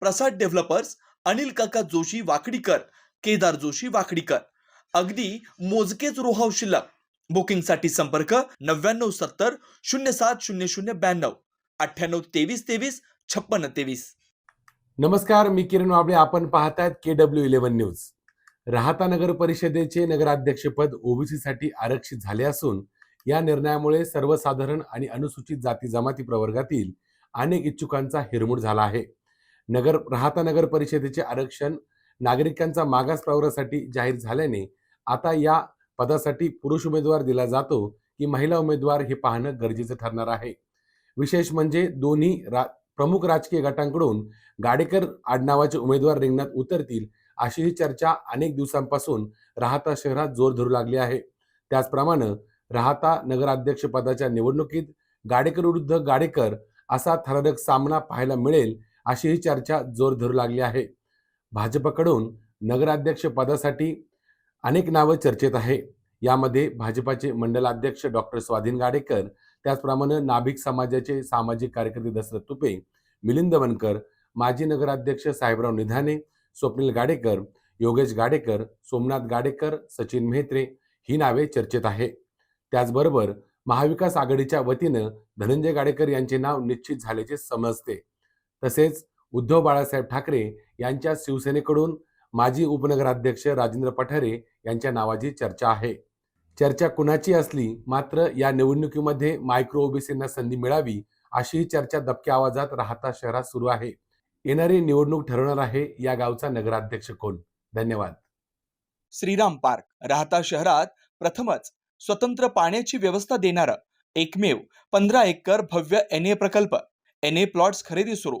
प्रसाद developers Anil काका जोशी वाकडीकर केदार जोशी वाकडीकर. अगदी मोजकेच रोहाव शिल्लक. बुकिंगसाठी संपर्क नव्याण्णव सत्तर शून्य सात शून्य शून्य ब्याण्णव. अठ्ठ्याण्णव तेवीस तेवीस छप्पन्न तेवीस. नमस्कार मी किरण वाबळे. आपण पाहतायत K W eleven news. Rahata नगर परिषदेचे नगराध्यक्षपद ओबीसीसाठी आरक्षित झाले असून या निर्णयामुळे सर्वसाधारण आणि अनुसूचित जाती जमाती प्रवर्गातील अनेक इच्छुकांचा हिरमूड झाला आहे. नगर राहता नगर परिषदेचे आरक्षण नागरिकांचा मागास प्रवर्गासाठी जाहीर झाल्याने आता या पदासाठी पुरुष उमेदवार दिला जातो की महिला उमेदवार हे पाहणं गरजेचं ठरणार आहे. विशेष म्हणजे दोन्ही रा प्रमुख राजकीय गटांकडून गाडेकर आडनावाचे उमेदवार रिंगणात उतरतील अशी ही चर्चा अनेक दिवसांपासून राहता शहरात जोर धरू लागली आहे. त्याचप्रमाणे राहता नगराध्यक्ष पदाच्या निवडणुकीत गाडेकर विरुद्ध गाडेकर असा थरारक सामना पाहायला मिळेल अशी ही चर्चा जोर धरू लागली आहे. भाजपकडून नगराध्यक्ष पदासाठी अनेक नावं चर्चेत आहे. यामध्ये भाजपाचे मंडलाध्यक्ष डॉक्टर स्वाधीन गाडेकर त्याचप्रमाणे नाभिक समाजाचे सामाजिक कार्यकर्ते दशरथ तुपे मिलिंद वनकर माजी नगराध्यक्ष साहेबराव निधाने स्वप्नील गाडेकर योगेश गाडेकर सोमनाथ गाडेकर सचिन मेहत्रे ही नावे चर्चेत आहे. त्याचबरोबर महाविकास आघाडीच्या वतीनं धनंजय गाडेकर यांचे नाव निश्चित झाल्याचे समजते. तसेच उद्धव बाळासाहेब ठाकरे यांच्या शिवसेनेकडून माजी उपनगराध्यक्ष राजेंद्र पठारे यांच्या नावाची चर्चा आहे. चर्चा कुणाची असली मात्र या निवडणुकीमध्ये मायक्रो ओबीसींना संधी मिळावी अशी चर्चा दबक्या आवाजात राहता शहरात सुरू आहे. येणारी निवडणूक ठरवणार आहे या गावचा नगराध्यक्ष कोण? धन्यवाद. श्रीराम पार्क राहता शहरात प्रथमच स्वतंत्र पाण्याची व्यवस्था देणारं एकमेव पंधरा एकर भव्य एन ए प्रकल्प. एन ए प्लॉट्स खरेदी सुरू.